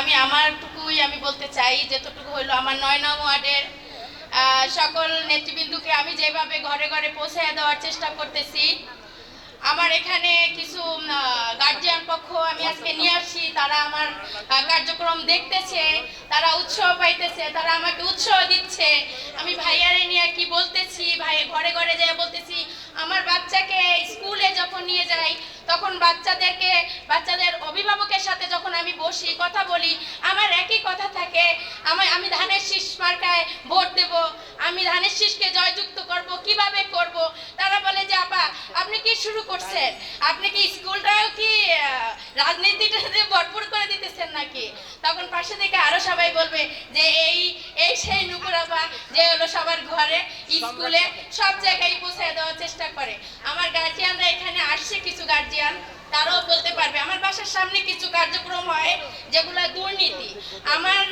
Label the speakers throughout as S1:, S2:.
S1: আমি আমারটুকুই আমি বলতে চাই, যেতটুকু হলো আমার নয় নং ওয়ার্ডের সকল নেতৃবৃন্দুকে আমি যেভাবে ঘরে ঘরে পৌঁছে দেওয়ার চেষ্টা করতেছি, আমার এখানে কিছু গার্জিয়ান পক্ষ আমি আজকে নিয়ে আসছি, তারা আমার কার্যক্রম দেখতেছে, তারা উৎসাহ পাইতেছে, তারা আমাকে উৎসাহ দিচ্ছে, আমি ভাইয়ারে নিয়ে কি বলতেছি ভাই ঘরে ঘরে যেয়ে বলতেছি আমার বাচ্চাকে স্কুলে যখন নিয়ে যাই, তখন বাচ্চাদেরকে, বাচ্চাদের অভিভাবকের সাথে যখন আমি বসি, কথা বলি, আমার একই কথা থাকে, আমি আমি ধানের শীষ মার্কায় ভোট দেব, আমি ধানের শীষকে জয়যুক্ত করব, কীভাবে করব? তারা বলে যে, আপা, আপনি কি শুরু করছেন? আপনি কি স্কুলটাও কি রাজনীতিটাতে ভরপুর করে দিতেছেন নাকি? তখন পাশে থেকে আরও সবাই বলবে যে, এই এই সেই নুকুরাপা যে হলো সবার ঘরে, স্কুলে, সব জায়গায় চেষ্টা করে। আমার গার্জিয়ানরা এখানে আসছে কিছু গার্জিয়ান তারাও বলতে পারবে। আমার বাসার সামনে কিছু কার্যক্রম হয়, যেগুলো দুর্নীতি। আমার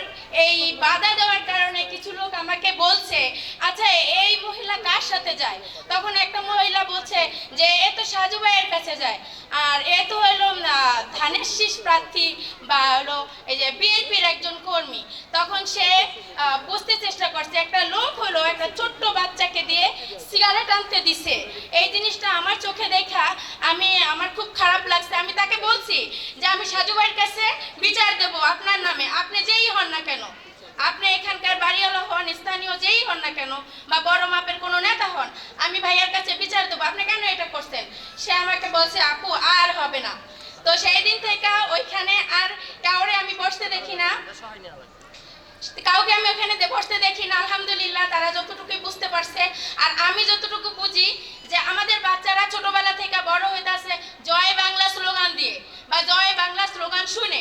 S1: এই বাধা দেওয়ার কারণে কিছু লোক আমাকে বলছে আচ্ছা এই মহিলা কার সাথে যায়? তখন একটা মহিলা বলছে যে, এ তো সাজু ভাইয়ের কাছে যায়। আর এ তো হলো ধানের শীষ প্রার্থী বা হলো এই যে বিএনপির একজন কর্মী। তখন সে বুঝতে চেষ্টা করছে, একটা লোক হলো একটা ছোট্ট বাচ্চাকে দিয়ে সিগারেট আনতে দিছে। এই জিনিসটা আমার চোখে দেখা, আমি, আমার খুব খারাপ লাগছে। আমি তাকে বলছি যে আমি সাজু ভাইয়ের কাছে বিচার দেব আপনার নামে। আপনি যেই হন না কেন? আপনি এখানকার বাড়িওয়ালা হন, স্থানীয় যেই হন না কেন, বা বড় মাপের কোনো নেতা হন, আমি ভাইয়ার কাছে বিচার দেবো। আপনি কেন এটা করছেন? সে আমাকে বলছে, আপু, আর হবে না। তো সেই দিন থেকে ওইখানে আর কাউরে আমি বসতে দেখি না। কাউকে আমি ওখানে বসতে দেখি না, আলহামদুলিল্লাহ, তারা যতটুকু বুঝতে পারছে। আর আমি যতটুকু বুঝি যে আমাদের বাচ্চারা ছোটবেলা থেকে বড় হইতাছে জয় বাংলা স্লোগান দিয়ে, বা জয় বাংলা স্লোগান শুনে।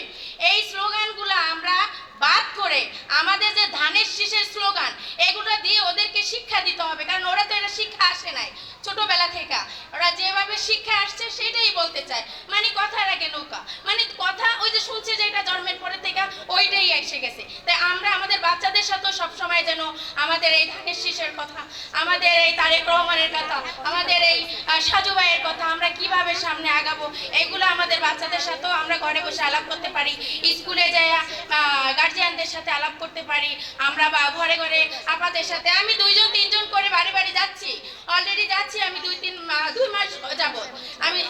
S1: এই স্লোগানগুলো আমরা বাদ করে আমাদের যে ধানের শীষের স্লোগান, এগুলো দিয়ে ওদেরকে শিক্ষা দিতে হবে, কারণ ওরা তো এটা শিক্ষা আসে নাই ছোটবেলা থেকে। ওরা যেভাবে শিক্ষা আসছে, সেটাই বলতে চায় মানে কথার আগে নৌকা মানে কথা ওই যে শুনছে যে এটা জন্মের পরে থেকে ওইটাই এসে গেছে তাই আমরা আমাদের বাচ্চাদের সাথেও সবসময় যেন আমাদের এই ধানের শীষের কথা, আমাদের এই তারেক রহমানের কথা, আমাদের এই সাজু ভাইয়ের কথা আমরা কীভাবে সামনে আগাবো, এগুলো আমাদের বাচ্চাদের সাথেও আমরা ঘরে বসে আলাপ করতে পারি, স্কুলে যাই গার্জিয়ানদের সাথে আলাপ করতে পারি, আমরা বা ঘরে ঘরে আপাদের সাথে, আমি দুইজন তিনজন করে বাড়ি বাড়ি যাচ্ছি অলরেডি যাচ্ছি, আমি দুই তিন দুই মাস যাবত আমি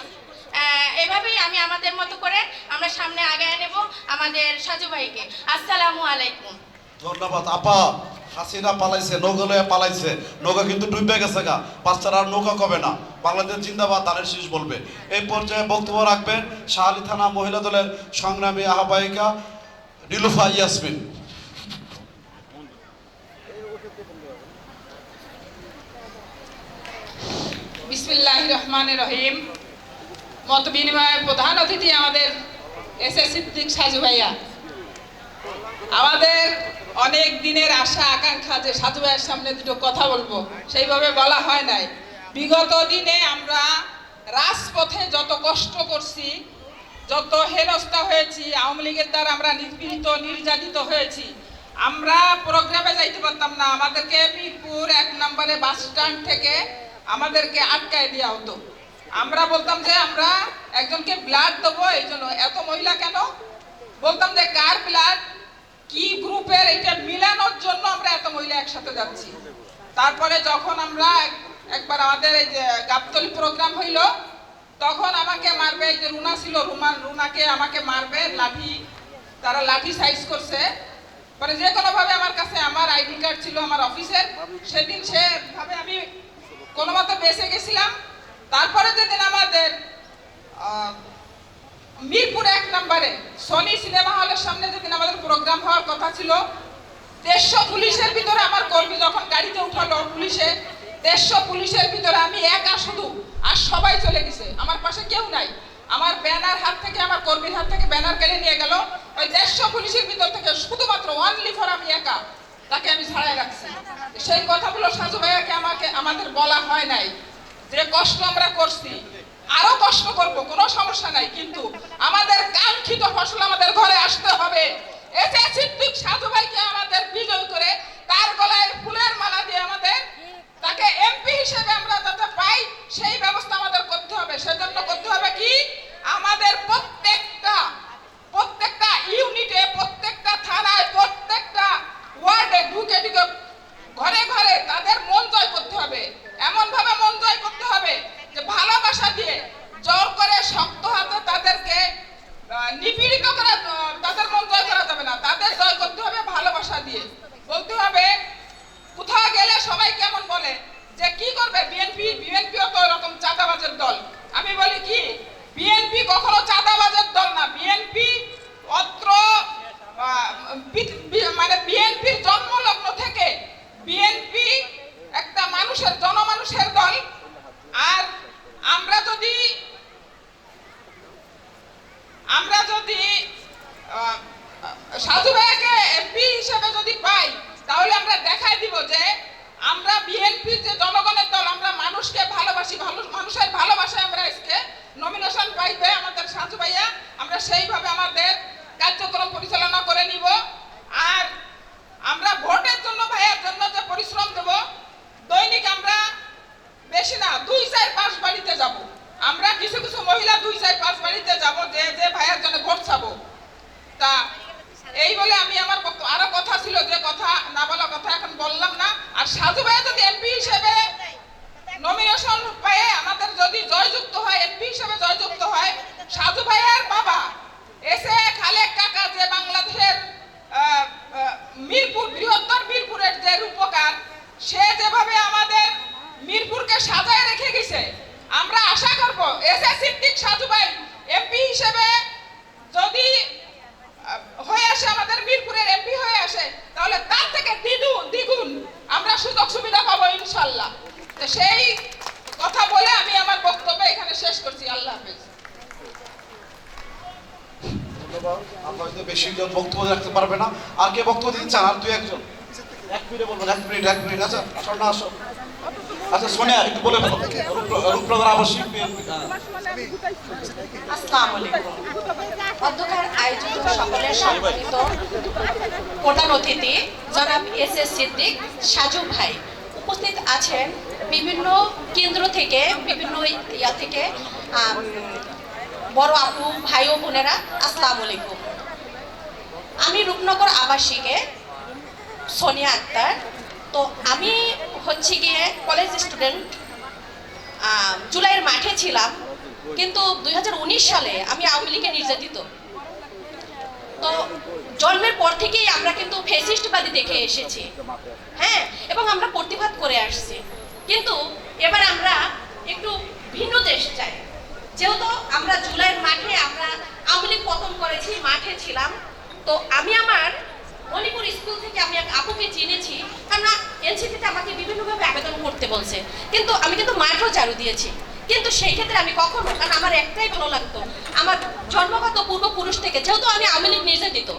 S1: এভাবেই আমি আমাদের মতো করে আমরা সামনে আগায় নেব আমাদের সাজু ভাইকে। আসসালামু আলাইকুম।
S2: ধন্যবাদ। আপা, হাসিনা পালাইছে নৌকা পালাইছে। নৌকা কিন্তু ডুবে গেছে গা। বাচ্চারা আর নৌকা কবে না? বাংলাদেশ জিন্দাবাদ ধানের শীষ বলবে। এই পর্যায়ে বক্তব্য রাখবেন শাহালি থানা মহিলা দলের সংগ্রামী আহ্বায়িকা নীলুফা ইয়াসমিন।
S3: বিসমিল্লাহ রহমান রহিম। মত বিনিময়ের প্রধান অতিথি আমাদের এস এস সিদ্দিক সাজু ভাইয়া। আমাদের অনেক দিনের আশা, আকাঙ্ক্ষা যে সাজু ভাইয়ের সামনে দুটো কথা বলব, সেইভাবে বলা হয় নাই। বিগত দিনে আমরা রাজপথে যত কষ্ট করছি, যত হেনস্থা হয়েছি, আওয়ামী লীগের দ্বারা আমরা নিপীড়িত, নির্যাতিত হয়েছি, আমরা প্রোগ্রামে যাইতে পারতাম না। আমাদেরকে মিরপুর এক নম্বরে বাস স্ট্যান্ড থেকে আমাদেরকে আটকায় দেওয়া হতো। আমরা বলতাম যে আমরা একজনকে ব্লাড দেবো, এই জন্য এত মহিলা কেন? বলতাম যে কার ব্লাড? কি গ্রুপের এটা মিলানোর জন্য আমরা এত মহিলা একসাথে যাচ্ছি? তারপরে যখন আমরা একবার আমাদের এই যে গাবতলি প্রোগ্রাম হইল, তখন আমাকে মারবে, এই যে রুনা ছিল, রুমা, রুনাকে আমাকে মারবে, লাঠি, তারা লাঠি সাইজ করছে। মানে যে কোনো ভাবে আমার কাছে আমার আইডি কার্ড ছিল আমার অফিসের, সেদিন সে ভাবে আমি কোনো মতে বেঁচে গেছিলাম। তারপরে যেদিন আমাদের মিরপুর এক নম্বরে। সনি সিনেমা হলের সামনে যেদিন আমাদের প্রোগ্রাম হওয়ার কথা ছিল, দেড়শো পুলিশের ভিতরে আমার কর্মী যখন গাড়িতে উঠালো পুলিশে, দেড়শো পুলিশের ভিতরে আমি একা শুধু, আর সবাই চলে গেছে। আমার পাশে কেউ নাই। আমার ব্যানার হাত থেকে, আমার কর্মীর হাত থেকে ব্যানার কেড়ে নিয়ে গেল। ওই দেড়শো পুলিশের ভিতর থেকে শুধুমাত্র ওয়ানলি ফর আমি একা, তাকে আমি ছাড়াই রাখছি। সেই কথাগুলো সাজু ভাইয়াকে আমাকে, আমাদের বলা হয় নাই। যে কষ্ট আমরা করছি আরও কষ্ট করব, কোনো সমস্যা নাই, কিন্তু আমাদের কাঙ্ক্ষিত ফসল আমাদের ঘরে আসতে হবে। এসে সিদ্দিক সাধু ভাইকে আমাদের বিজয় করে, তার গলায় ফুলের মালা দিয়ে আমাদের তাকে এমপি হিসেবে আমরা যাতে পাই সেই ব্যবস্থা আমাদের করতে হবে সেজন্য করতে হবে কি আমাদের প্রত্যেকটা প্রত্যেকটা ইউনিটে প্রত্যেক বি- বি- মানে বিএনপির জন্মলগ্ন থেকে বিএনপি একটা মানুষের জনমানুষের দল আর আমরা যদি আমরা যদি সাধু ভাইয়াকে এমপি হিসেবে যদি পাই, তাহলে আমরা দেখাই দিব যে আমরা বিএনপি যে জনগণের দল, আমরা মানুষকে ভালোবাসি, ভালো, মানুষের ভালোবাসায় আমরা আজকে নমিনেশন পাইবে আমাদের সাধু ভাইয়া। আমরা সেইভাবে আমাদের কার্যক্রম পরিচালনা করে নিব। আর আমরা ভোটের জন্য ভাইয়ার জন্য যে পরিশ্রম দেব, দৈনিক আমরা বেশি না, দুই চার পাঁচ বাড়িতে যাব। আমরা কিছু মহিলা দুই চার পাঁচ বাড়িতে যাব, যে যে ভাইয়ের জন্য ভোট চাবো। তা এই বলে আমি আমার আরও কথা ছিল যে কথা, না বলা কথা এখন বললাম না। আর সাধু ভাইয়া যদি এমপি হিসেবে নমিনেশন পায় আমাদের যদি জয়যুক্ত হয়, এমপি হিসেবে জয়যুক্ত হয় সাধু ভাইয়ার বাবা, এসে খালেক কাকা যে বাংলাদেশের মিরপুর, বৃহত্তর মিরপুরের যে রূপকার, সে যেভাবে আমাদের মিরপুরকে সাজায় রেখে গেছে আমরা আশা করব এস এস সিদ্দিক সাধু ভাই এমপি হিসেবে যদি হয়ে আসে আমাদের মিরপুরের এমপি হয়ে আসে, তাহলে তার থেকে দ্বিগুণ দ্বিগুণ আমরা সুযোগ সুবিধা পাবো ইনশাল্লাহ। তো সেই কথা বলে আমি আমার বক্তব্য এখানে শেষ করছি। আল্লাহ হাফেজ।
S2: আপনার বেশি বক্তব্য রাখতে পারবে না। আর কে বক্তব্য দিতে চান? আর দুই একজন। এক মিনিটে বলবেন, এক মিনিট এক মিনিট। আচ্ছা আসো না, আসো। আচ্ছা সোনিয়া একটু বলে রূপনগর
S4: আয়োজিত অতিথি এস এস সিদ্দিক সাজু ভাই উপস্থিত আছেন বিভিন্ন কেন্দ্র থেকে, বিভিন্ন ইয়া থেকে বড় আপু, ভাই ও বোনেরা, আসসালামু আলাইকুম। আমি রূপনগর আবাসিকে সোনিয়া আক্তার তো আমি হচ্ছে গিয়ে কলেজ স্টুডেন্ট জুলাইয়ের মাঠে ছিলাম, কিন্তু দুই হাজার উনিশ সালে আমি আওয়ামী লীগে নির্যাতিত। তো জন্মের পর থেকেই আমরা কিন্তু ফেসিস্টবাদী দেখে এসেছি। হ্যাঁ এবং আমরা প্রতিবাদ করে আসছি। কিন্তু এবার আমরা একটু ভিন্ন দেশ চাই যেহেতু আমরা জুলাইয়ের মাঠে আমরা আওয়ামী লীগ পতন করেছি, মাঠে ছিলাম, তো আমি আমার মণিপুর স্কুল থেকে আমি এক আপুকে চিনেছি। আমরা এনসিপিতে আমাকে বিভিন্নভাবে আবেদন করতে বলছে। কিন্তু আমি কিন্তু মাঠও ঝাড়ু দিয়েছি। কিন্তু সেই ক্ষেত্রে আমি কখনো, কারণ আমার একটাই ভালো লাগতো, আমার জন্মগত পূর্বপুরুষ থেকে, যেহেতু আমি আওয়ামী লীগ নির্যাতিত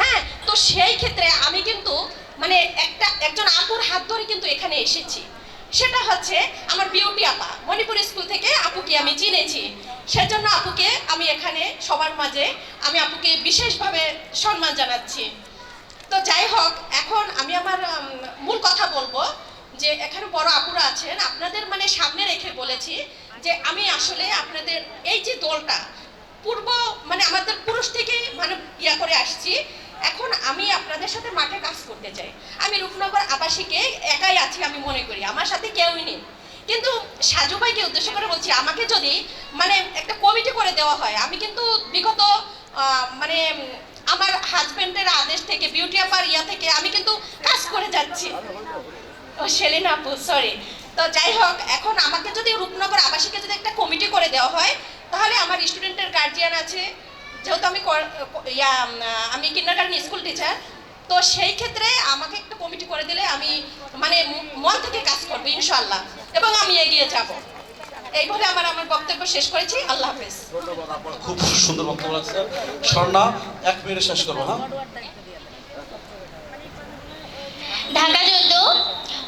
S4: হ্যাঁ? তো সেই ক্ষেত্রে আমি কিন্তু মানে একটা, একজন আপুর হাত ধরে কিন্তু এখানে এসেছি। সেটা হচ্ছে আমার বিউটি আপা। মণিপুর স্কুল থেকে আপুকে আমি চিনেছি। সেজন্য আপুকে আমি এখানে সবার মাঝে, আমি আপুকে বিশেষভাবে সম্মান জানাচ্ছি। তো যাই হোক, এখন আমি আমার মূল কথা বলব যে এখানে বড় আপুরা আছেন, আপনাদের মানে সামনে রেখে বলেছি যে আমি আসলে আপনাদের এই যে দলটা, পূর্ব মানে আমাদের পুরুষ থেকে মানে ইয়া করে আসছি, এখন আমি আপনাদের সাথে মাঠে কাজ করতে চাই। আমি রূপনগর আবাসিকে একাই আছি আমি মনে করি, আমার সাথে কেউই নেই। কিন্তু সাজু ভাইকে উদ্দেশ্য করে বলছি, আমাকে যদি মানে একটা কমিটি করে দেওয়া হয়, আমি কিন্তু বিগত মানে আমার হাজবেন্ডের আদেশ থেকে বিউটি আপার ইয়া থেকে আমি কিন্তু কাজ করে যাচ্ছি। ও, সেলিন আপু সরি তো যাই হোক, এখন আমাকে যদি রূপনগর আবাসিকে যদি একটা কমিটি করে দেওয়া হয়, তাহলে আমার স্টুডেন্টের গার্জিয়ান আছে। যেহেতু আমি ইয়া আমি কিন্ডারগার্টেন স্কুল টিচার তো সেই ক্ষেত্রে আমাকে একটা কমিটি করে দিলে আমি মানে মন থেকে কাজ করব ইনশাল্লাহ এবং আমি এগিয়ে যাব। এই বলে আমার আমার বক্তব্য শেষ করেছি। আল্লাহ হাফেজ।
S2: খুব সুন্দর বক্তব্য রাখছেন স্বর্ণা এক মিনিটে শেষ করব হ্যাঁ?
S5: ঢাকা চোদ্দ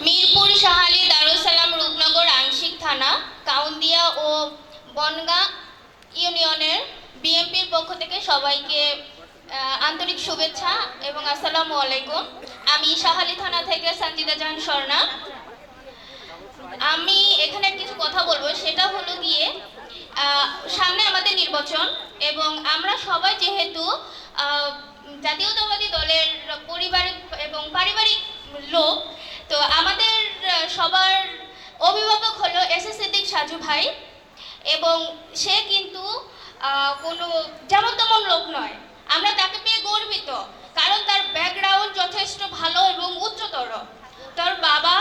S5: মিরপুর সাহালি দারুসালাম রূপনগর আংশিক থানা কাউন্দিয়া ও বনগাঁ ইউনিয়নের বিএনপির পক্ষ থেকে সবাইকে আন্তরিক শুভেচ্ছা এবং আসসালামু আলাইকুম। আমি সাহালি থানা থেকে সঞ্জিতা জাহান স্বর্ণা। আমি এখানে কিছু কথা বলব। সেটা হলো গিয়ে সামনে আমাদের নির্বাচন এবং আমরা সবাই যেহেতু জাতীয়তাবাদী দলের পরিবারিক এবং পারিবারিক লোক, তো আমাদের সবার অভিভাবক হলো এস এস সিদ্দিক সাজু ভাই এবং সে কিন্তু কোনো যেমন তেমন লোক নয়। আমরা তাকে পেয়ে গর্বিত, কারণ তার ব্যাকগ্রাউন্ড যথেষ্ট ভালো এবং উচ্চতর। তার বাবা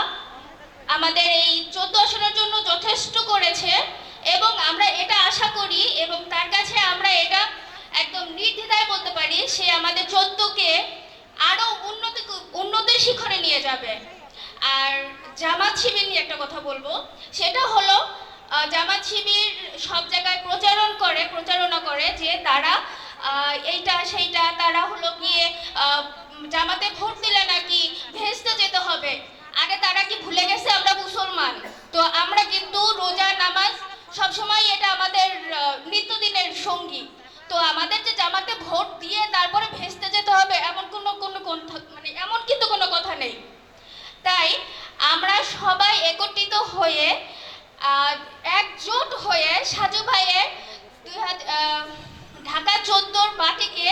S5: আমাদের এই চোদ্দ আসনের জন্য যথেষ্ট করেছে এবং আমরা এটা আশা করি এবং তার কাছে আমরা এটা একদম নির্দ্বিধায় বলতে পারি, সে আমাদের চোদ্দকে আরও উন্নতি উন্নতির শিখরে নিয়ে যাবে। আর জামাত শিবির নিয়ে একটা কথা বলব, সেটা হলো জামাত শিবির সব জায়গায় প্রচারণ করে, প্রচারণা করে যে তারা এইটা, সেইটা, তারা হলো গিয়ে জামাতে ভোট দিলে নাকি ভেস্তে যেতে হবে। আগে তারা কি ভুলে গেছে আমরা মুসলমান? তো আমরা কিন্তু রোজা, নামাজ সবসময় এটা আমাদের নিত্যদিনের সঙ্গী। তো আমাদের যে জামাতে ভোট দিয়ে তারপরে ভেস্তে যেতে হবে এমন কোনো কোনো মানে এমন কিন্তু কোনো কথা নেই। তাই আমরা সবাই একত্রিত হয়ে একজোট হয়ে সাজু ভাইয়ের ঢাকা চোদ্দোর মাটিকে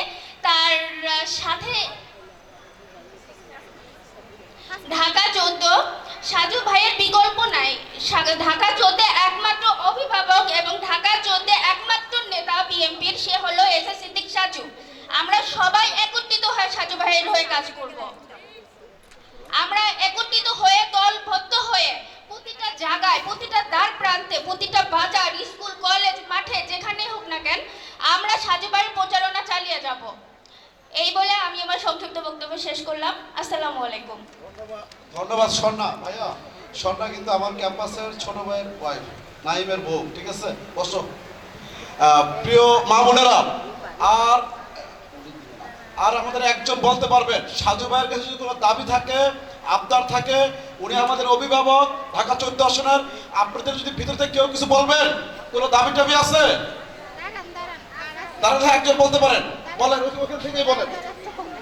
S5: তার সাথে ঢাকা চোদ্দ। সাজু ভাইয়ের বিকল্প নাই। ঢাকা চোদ্দে একমাত্র অভিভাবক এবং ঢাকা চোদ্দে একমাত্র নেতা বিএনপির সে হলো এস এস সিদ্দিক সাজু আমরা সবাই একত্রিত হয়ে সাজু ভাইয়ের হয়ে কাজ করব আমরা একত্রিত হয়ে দলবদ্ধ হয়ে প্রতিটা জায়গায় প্রতিটা দ্বার প্রান্তে প্রতিটা বাজার স্কুল কলেজ মাঠে যেখানে হোক না কেন আমরা সাজুবাড়ির প্রচারণা চালিয়ে যাব এই বলে আমি আমার সংক্ষিপ্ত বক্তব্য শেষ করলাম আসসালামু আলাইকুম
S2: ধন্যবাদ স্বর্ণা ভাইয়া। স্বর্ণা কিন্তু আমার ক্যাম্পাসের ছোট ভাইয়ের ওয়াইফ নাইমের বউ, ঠিক আছে? বসো। প্রিয় মা বোনেরা, আর আর আমাদের একজন বলতে পারবেন, সাজু ভাইয়ের কাছে যদি কোনো দাবি থাকে, আবদার থাকে, উনি আমাদের অভিভাবক, ঢাকা চৌদ্দ আসনের। আপনাদের যদি ভিতর থেকে কেউ কিছু বলবেন, কোনো দাবি টাবি আছে? তারা একজন বলতে পারেন, বলেন ওখান থেকে বলেন।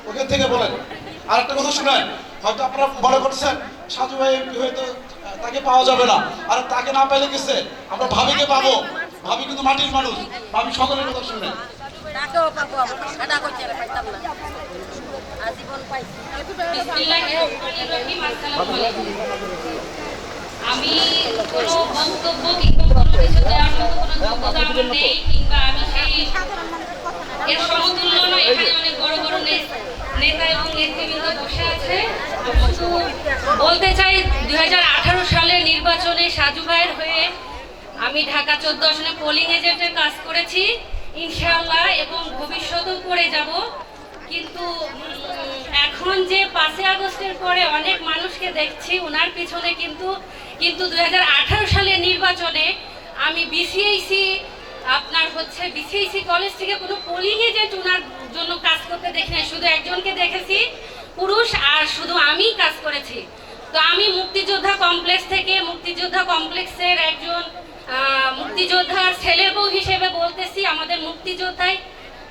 S2: ওখান থেকে বলেন। আর একটা কথা শুনেন হয়তো আপনারা মনে করছেন সাজু ভাই হয়তো তাকে পাওয়া যাবে না। আর তাকে না পেলে গেছে আমরা ভাবিকে পাবো। ভাবি কিন্তু মাটির মানুষ। ভাবি সকলের কথা শুনেন
S6: তাকেও পাবো আমরা সাদা করতে পাইতাম না। আজীবন পাইছি।
S7: বিসমিল্লাহিররহমানিররহিম, আসসালামু আলাইকুম। আমি কোনো বক্তব্য কিংবা কোনো কিছু দেওয়ার মতো কোনো যোগ্যতা আমার নেই কিংবা আমি সেই এর সমতুল্য নয় এখানে অনেক বড় বড় নে- নেতা এবং নেতৃবৃন্দ বসে আছে। বলতে চাই দুই সালের নির্বাচনে সাজু ভাইয়ের হয়ে আমি ঢাকা চোদ্দ আসনে পোলিং এজেন্টের কাজ করেছি। ইনশাআল্লাহ এবং ভবিষ্যতেও করে যাব। কিন্তু এখন যে পাঁচই আগস্টের পরে অনেক মানুষকে দেখছি ওনার পিছনে কিন্তু কিন্তু দুই হাজার আঠারো সালের নির্বাচনে আমি বিসিআইসি আপনার হচ্ছে বিসিআইসি কলেজ থেকে কোনো পোলিং এজেন্ট ওনার জন্য কাজ করতে দেখি নাই, শুধু একজনকে দেখেছি, পুরুষ আর শুধু আমিই কাজ করেছি। তো আমি মুক্তিযোদ্ধা কমপ্লেক্স থেকে মুক্তিযোদ্ধা কমপ্লেক্সের একজন মুক্তিযোদ্ধার ছেলে বউ হিসেবে বলতেছি, আমাদের মুক্তিযোদ্ধায়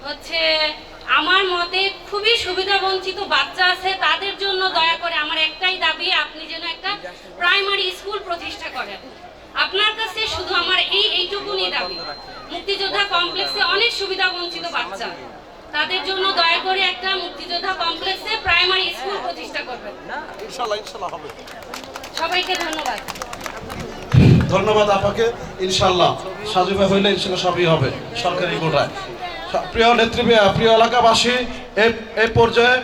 S7: হচ্ছে আমার মতে খুবই সুবিধা বঞ্চিত বাচ্চা আছে, তাদের জন্য দয়া করে আমার একটাই দাবি, আপনি যেন একটা প্রাইমারি স্কুল প্রতিষ্ঠা করেন। আপনার কাছে শুধু আমার এই এই এইটুকুনি দাবি। মুক্তিযোদ্ধা কমপ্লেক্সে অনেক সুবিধা বঞ্চিত বাচ্চা। তাদের জন্য দয়া করে একটা মুক্তিযোদ্ধা কমপ্লেক্সে প্রাইমারি স্কুল প্রতিষ্ঠা করবেন।
S2: ইনশাল্লাহ ইনশাল্লাহ হবে।
S7: সবাইকে ধন্যবাদ।
S2: ধন্যবাদ আপনাকে ইনশাল্লাহ সাজু ভাই হইলে ইনশাল্লাহ সবই হবে সরকারি কোটায়। প্রিয় নেতৃবৃন্দ প্রিয় এলাকাবাসী এই এই পর্যায়ে